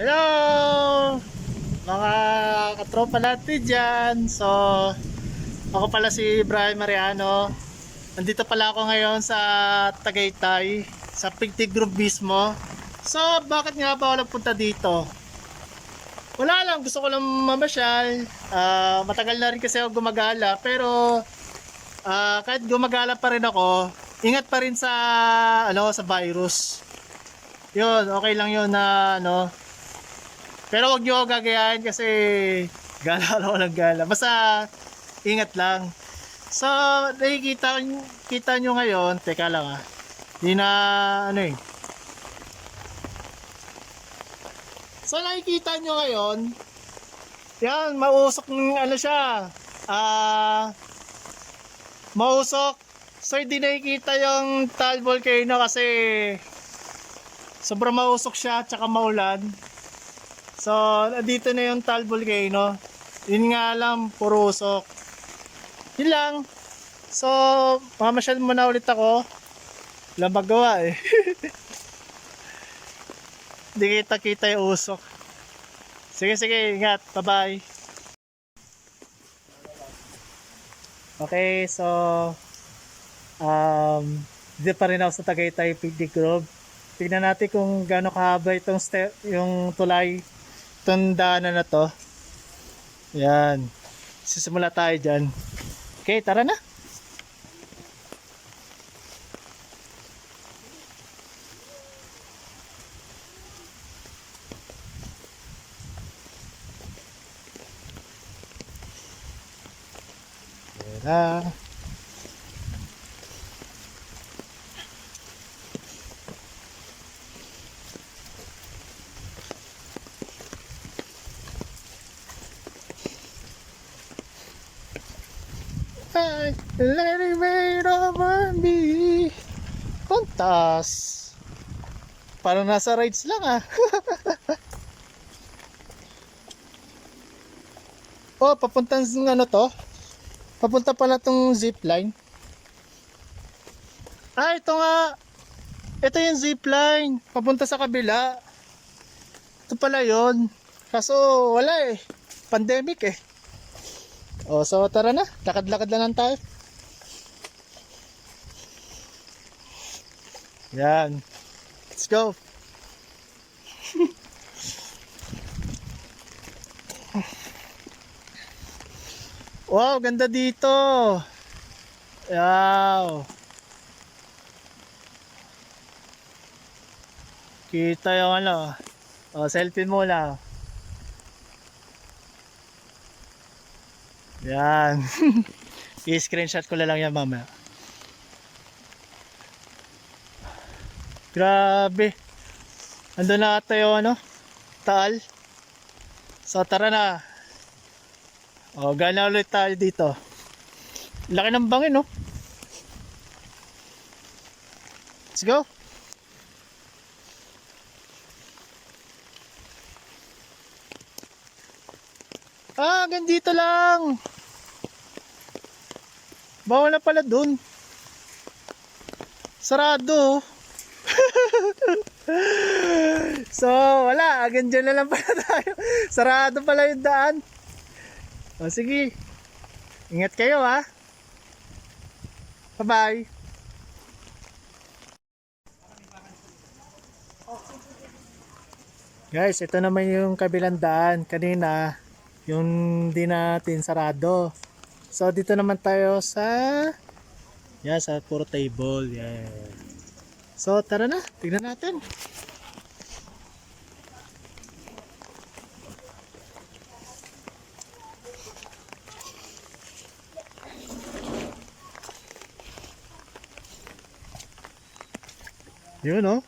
Hello! Mga katropa natin dyan. So, ako pala si Brian Mariano. Nandito pala ako ngayon sa Tagaytay, sa Pigtig Group mismo. So, bakit nga ba ako nagpunta dito? Wala lang, gusto ko lang mamasyal. Ah, matagal na rin kasi ako gumagala, pero ah, kahit gumagala pa rin ako, ingat pa rin sa ano sa virus. Yun, okay lang yun na ano. Pero wag niyo ako gagayahin kasi gala ako ng gala. Basta ingat lang. So, nakikita kita nyo ngayon, teka lang ah. Di na ano eh. So nakikita nyo ngayon, yan, mausok ng ano siya. Ah, mausok. So hindi nakikita yung Tal Volcano kasi sobrang mausok siya tsaka maulan. So, dito na yung Tal Volcano. Yun nga lang, puro usok. Yun lang. So, mamasyal muna ulit ako. Wala magawa eh. Hindi kita kita yung usok. Sige, sige, ingat. Bye-bye. Okay, so um, dito pa rin ako sa Tagaytay Picnic Grove. Tignan natin kung gaano kahaba itong step, yung tulay, itong daanan na to. Yan. Sisimula tayo dyan. Okay, tara na. Tara. Ay, let it rain over me. Puntas. Parang nasa rides lang ah. oh, papuntang ano to? Papunta pala tong zipline. Ah, ito nga. Ito yung zipline. Papunta sa kabila. Ito pala yon. Kaso wala eh. Pandemic eh. Oh, so tara na. Lakad-lakad lang tayo. Yan. Let's go. wow, ganda dito. Wow. Kita yung ano. Oh, selfie muna. Yan. I-screenshot ko na lang yan mamaya. Grabe. Ando na yung ano, taal. So tara na. O, gana ulit tayo dito. Laki ng bangin, no? Let's go. Ah, hanggang dito lang. Bawal na pala dun. Sarado. so, wala. Hanggang dyan na lang pala tayo. Sarado pala yung daan. O, sige. Ingat kayo, ha. Bye-bye. Guys, ito naman yung kabilang daan. Kanina, yung di natin sarado. So dito naman tayo sa yan sa puro table. Yan. So tara na, tignan natin. Yun oh.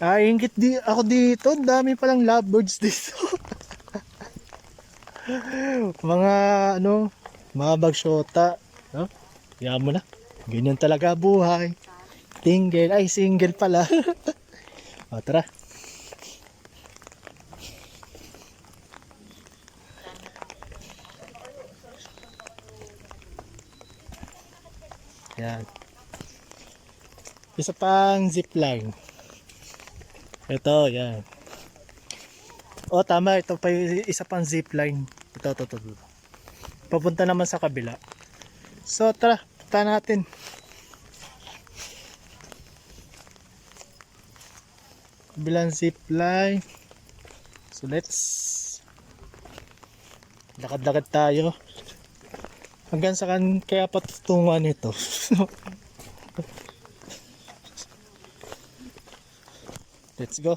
Ah, ingit di ako dito. Dami palang lovebirds dito. Mga ano, mga bagsyota, no? Yan mo na. Ganyan talaga buhay. Tingle, ay single pala. o tara. Yan. Isa pang zipline. Ito, yan. Oh, tama. Ito pa yung isa pang zipline. Ito, ito, ito, ito. Papunta naman sa kabila. So, tara. Punta natin. Kabilang zipline. So, let's lakad-lakad tayo. Hanggang sa kan kaya patutungan ito. let's go.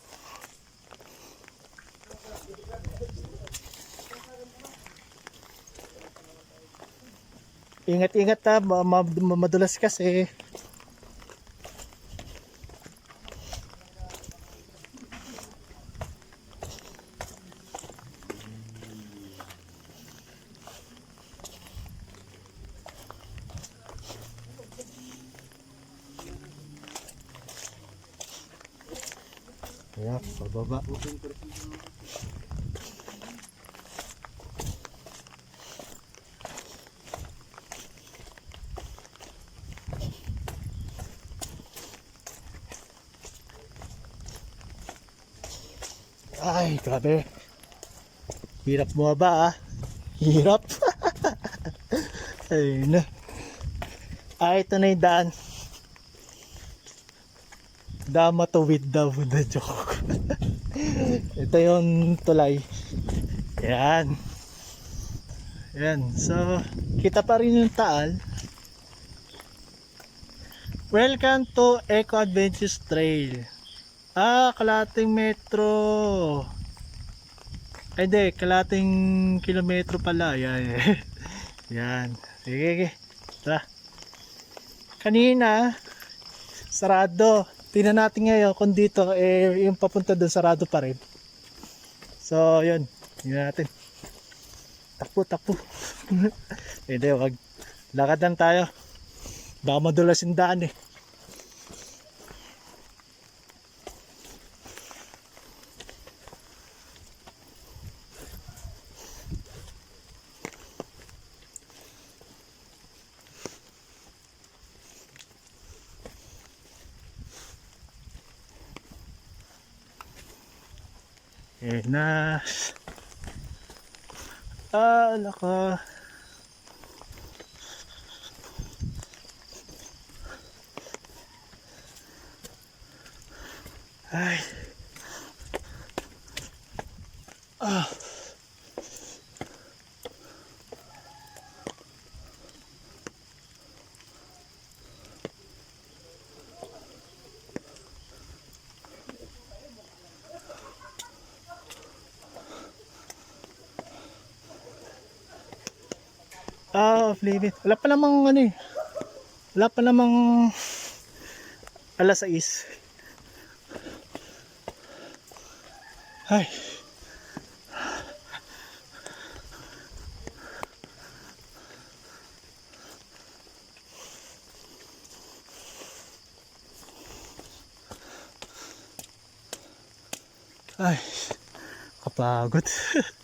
Ingat-ingat ha, ma- ma- ma- madulas kasi. Kaya, pababa. Ay, grabe. Hirap bumaba ah. Hirap. Ayun na. Ah, ito na yung daan. Dama to with the joke. ito yung tulay. Yan. Yan. So, kita pa rin yung taal. Welcome to Eco Adventures Trail. Ah, kalating metro. Ay, hindi. Kalating kilometro pala. Yan. Yan. Sige, sige. Tara. Kanina, sarado. Tingnan natin ngayon kung dito, eh, yung papunta doon, sarado pa rin. So, yun. Tingnan natin. Takbo, takbo. Hindi, wag. Lakad lang tayo. Baka madulas yung daan eh. Eh na. Ah, naka. Ay. Ah, limit. Wala pa namang ano eh. Wala pa namang alas 6. Ay. Ay. Kapagod.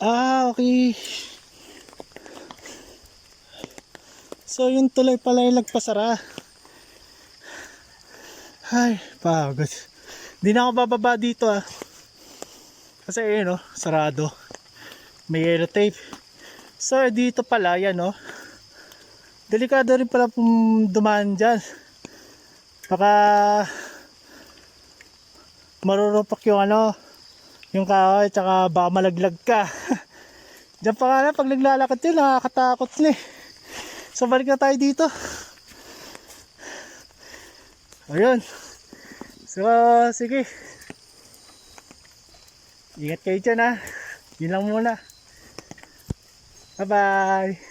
Ah, okay. So, yung tulay pala yung nagpasara. Ay, pagod. Hindi na ako bababa dito ah. Kasi ayun oh, sarado. May yellow tape. So, dito pala, yan, no? Delikado rin pala pong dumaan dyan. Baka marurupak yung ano, yung kahoy, tsaka baka malaglag ka. Diyan pa nga na, pag naglalakad yun, nakakatakot na eh. So, balik na tayo dito. Ayun. So, sige. Ingat kayo dyan ha. Yun lang muna. Bye-bye.